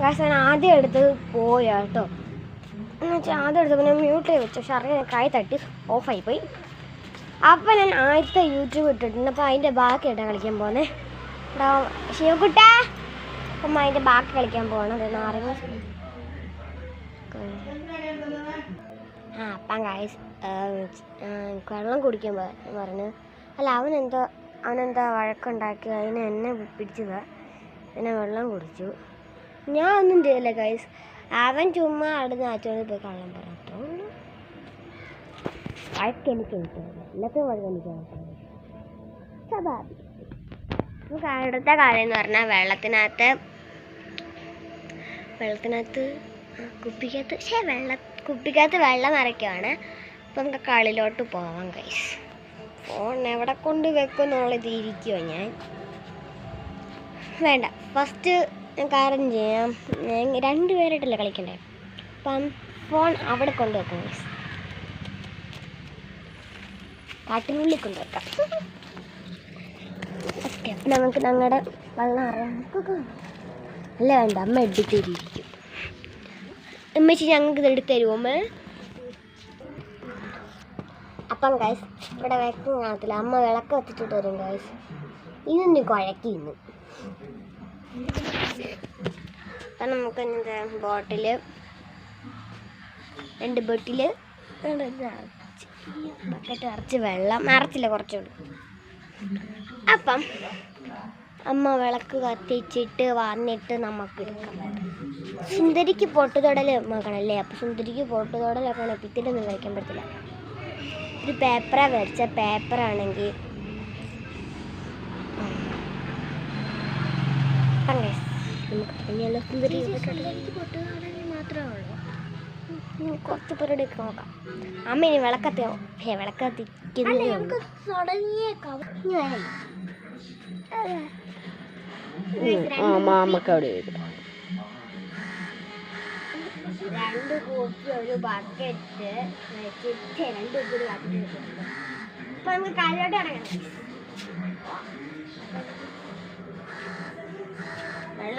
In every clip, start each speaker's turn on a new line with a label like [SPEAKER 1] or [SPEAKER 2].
[SPEAKER 1] Guys ഞാൻ ആദ്യം എടുത്ത് പോയാ കേട്ടോ. എന്ന് വെച്ചാൽ ആദ്യം എടുത്ത് പിന്നെ മ്യൂട്ട് മ്യൂട്ടിൽ വെച്ചു. പക്ഷെ അറിയാൻ കൈ തട്ടി ഓഫായി പോയി. അപ്പം ഞാൻ ആദ്യത്തെ യൂട്യൂബ് ഇട്ടിട്ടുണ്ട്. അപ്പോൾ അതിന്റെ ബാക്കി ബാക്കിയായിട്ടാണ് കളിക്കാൻ പോകുന്നത് ശിവക്കുട്ട അപ്പം അതിന്റെ ബാക്കി കളിക്കാൻ പോകണം നാരങ്ങ ആ അപ്പം ഗായ്സ് വെള്ളം കുടിക്കാൻ പറഞ്ഞു. അല്ല അവനെന്തോ അവനെന്തോ വഴക്കുണ്ടാക്കി. അതിനെ എന്നെ പിടിച്ചതാ. പിന്നെ വെള്ളം കുടിച്ചു. ഞാൻ ഒന്നും ചെയ്തില്ല ഗൈസ് അവൻ ചുമ്മാ അവിടെ നാച്ചോണ്ട് പോയി കാണാൻ പറഞ്ഞു വഴക്ക് എനിക്ക് കിട്ടുന്നില്ല. എല്ലാത്തും വഴക്ക് എനിക്ക് കിട്ടുന്നില്ല. സ്വാഭാവികം നമുക്ക് അടുത്ത കാര്യം എന്ന് പറഞ്ഞാൽ വെള്ളത്തിനകത്ത് വെള്ളത്തിനകത്ത് കുപ്പിക്കകത്ത്. പക്ഷേ വെള്ള കുപ്പിക്കകത്ത് വെള്ളം നിറയ്ക്കുവാണ്. അപ്പം നമുക്ക് കളിലോട്ട് പോവാം കൈസ് ഫോൺ എവിടെ കൊണ്ട് വെക്കും എന്നുള്ളത് ഇരിക്കുമോ ഞാൻ. വേണ്ട. ഫസ്റ്റ് ഞാൻ കാര്യം ചെയ്യാം. രണ്ടു പേരായിട്ടല്ലേ കളിക്കണ്ടേ? അപ്പം ഫോൺ അവിടെ കൊണ്ട് വെക്കാം കൈസ് കാട്ടിനുള്ളിൽ കൊണ്ടുവെക്കാം. ഓക്കെ നമുക്ക് ഞങ്ങളുടെ വെള്ളം അറിയാം. അല്ല വേണ്ട. അമ്മ എടുത്തിരിക്കും അമ്മച്ചി ഞങ്ങൾക്ക് ഇത് എടുത്ത് തരുമോ അമ്മ? അപ്പം ഗൈസ് ഇവിടെ വിളക്ക് കാണത്തില്ല അമ്മ വിളക്ക് വെച്ചിട്ട് വരും ഗൈസ് ഇതൊന്ന് കുഴക്കി ഇന്ന് അപ്പം നമുക്ക് എന്താ ബോട്ടിൽ രണ്ട് ബോട്ടിൽ ബക്കറ്റ് നിറച്ച് വെള്ളം. നിറച്ചില്ല കുറച്ചുകൂടി അപ്പം അമ്മ വിളക്ക് കത്തിച്ചിട്ട് വന്നിട്ട് നമുക്ക് എടുക്കാം. സുന്ദരിക്ക് പൊട്ടുതൊടൽ നോക്കണല്ലേ? അപ്പം സുന്ദരിക്ക് പൊട്ടുതൊടലൊക്കെ പിത്തിലൊന്നും കഴിക്കാൻ പറ്റില്ല ഒരു പേപ്പറാണ് മേടിച്ച പേപ്പറാണെങ്കിൽ നമുക്ക് പിന്നെയുള്ള സുന്ദരി കുറച്ച് പേരുടെ നോക്കാം. അമ്മ ഇനി വിളക്കത്തെ വിളക്കത്തിക്കുന്നതേ
[SPEAKER 2] മാമക്ക് അവിടെ
[SPEAKER 1] രണ്ട് കോപ്പി ഒരു ബക്കറ്റ് വെച്ചിട്ട് രണ്ട് കുപ്പി ഒരു ബക്കറ്റ് വെച്ചിട്ടുണ്ട് അപ്പൊ നമുക്ക് കാര്യമായിട്ട് ഇറങ്ങണം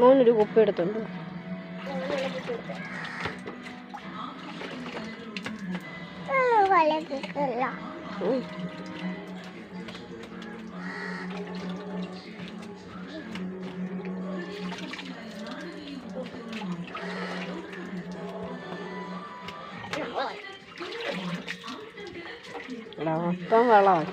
[SPEAKER 2] മോനൊരു കുപ്പി എടുത്തുണ്ട്. മൊത്തം വെള്ളമാണ്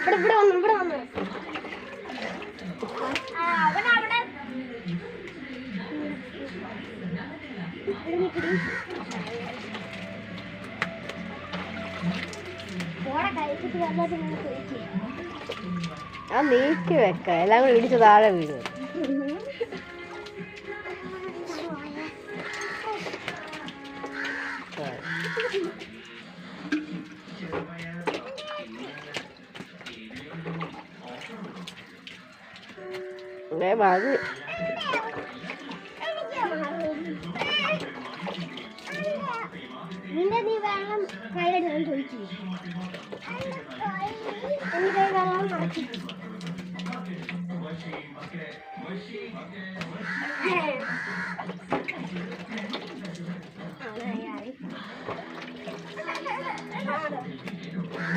[SPEAKER 1] ഇവിടെ ഇവിടെ വന്നു ഇവിടെ വന്നു.
[SPEAKER 2] ആ നീക്കി വെക്ക. എല്ലാം കൂടി ഇടിച്ച് താഴെ വീഴും. മതി
[SPEAKER 1] നിന്റെ നീ വെള്ളം കയ്യിലെടുത്ത് ഞാൻ ചോദിച്ചു എന്റെ കൈ വെള്ളം നിറച്ചു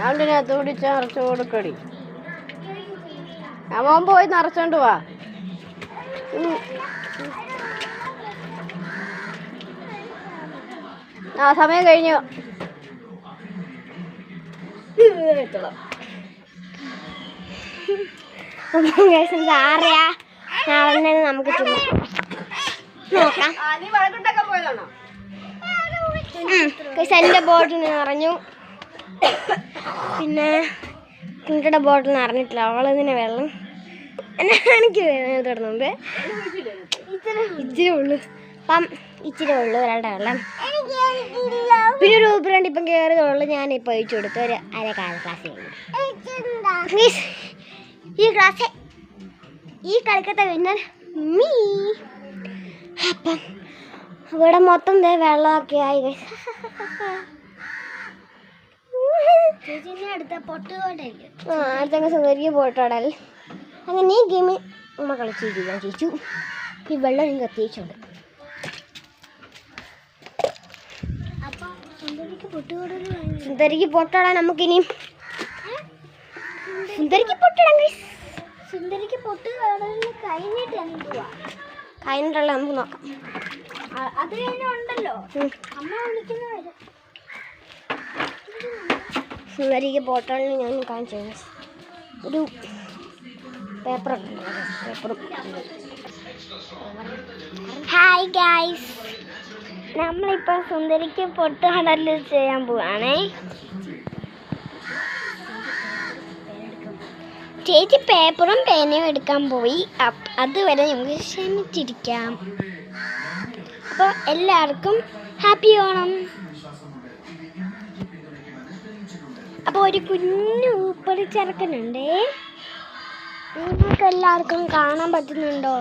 [SPEAKER 2] അതിനകത്ത് പിടിച്ച് നിറച്ച് കൊടുക്കടി. അവൻ പോയി നിറച്ചോണ്ട് വാ. ആ സമയം കഴിഞ്ഞു.
[SPEAKER 1] ആറിയാ നാളെ നമുക്ക് നോക്കാം. എന്റെ ബോട്ടിൽ നിറഞ്ഞു. പിന്നെ കുട്ടിയുടെ ബോട്ടിൽ നിറഞ്ഞിട്ടില്ല. അവളതിനെ വെള്ളം എനിക്ക് തുടർന്നുണ്ട് ഇച്ചിരി ഉള്ളു. അപ്പം ഇച്ചിരി ഉള്ളു ഒരാളുടെ വെള്ളം പിന്നെ ഒരു ഊപ്പറണ്ട് ഇപ്പം കയറിയതുള്ളൂ ഞാൻ ഇപ്പം ഒഴിച്ചു കൊടുത്തു. ഒരു അര കാല ക്ലാസ് ഈ ക്ലാസ് ഈ കളിക്കത്തെ വിന്നർ മീ അപ്പം ഇവിടെ മൊത്തം ദേ വെള്ളമൊക്കെ ആയി guys. ആ അടുത്തങ്ങ് സുന്ദരിക്ക് പോയിട്ടോടൽ അങ്ങനെ ഈ ഗെയിം നമ്മൾ കളിച്ചിരിക്കാൻ ചേച്ചു ഈ വെള്ളം എനിക്ക് അത്യാവശ്യമുണ്ട് സുന്ദരിക്ക് പൊട്ടോടാൻ നമുക്കിനി സുന്ദരിക്ക് പൊട്ടിടാം guys.
[SPEAKER 3] സുന്ദരിക്ക് പൊട്ട് കഴിഞ്ഞിട്ട് എന്തുവാ?
[SPEAKER 1] കഴിഞ്ഞിട്ടുള്ള നമുക്ക് നോക്കാം.
[SPEAKER 3] അത്
[SPEAKER 1] കഴിഞ്ഞുണ്ടല്ലോ
[SPEAKER 3] അമ്മ വിളിക്കുന്നവര്
[SPEAKER 1] സുന്ദരിക്ക് പോട്ടോളിന് ഞാൻ കാണിച്ചു. ഒരു
[SPEAKER 3] ഹായ് ഗായ്സ്. നമ്മളിപ്പോൾ സുന്ദരിക്ക് പൊട്ട് കടലിൽ ചെയ്യാൻ പോവാണേ. ചേച്ചി പേപ്പറും പേനയും എടുക്കാൻ പോയി. അതുവരെ നമുക്ക് ക്ഷമിച്ചിരിക്കാം. അപ്പോൾ എല്ലാവർക്കും ഹാപ്പി ഓണം. അപ്പോൾ ഒരു കുഞ്ഞു ഊപ്പറി ചെറുക്കനുണ്ടേ. നിങ്ങൾക്ക് എല്ലാവർക്കും കാണാൻ പറ്റുന്നുണ്ടോ?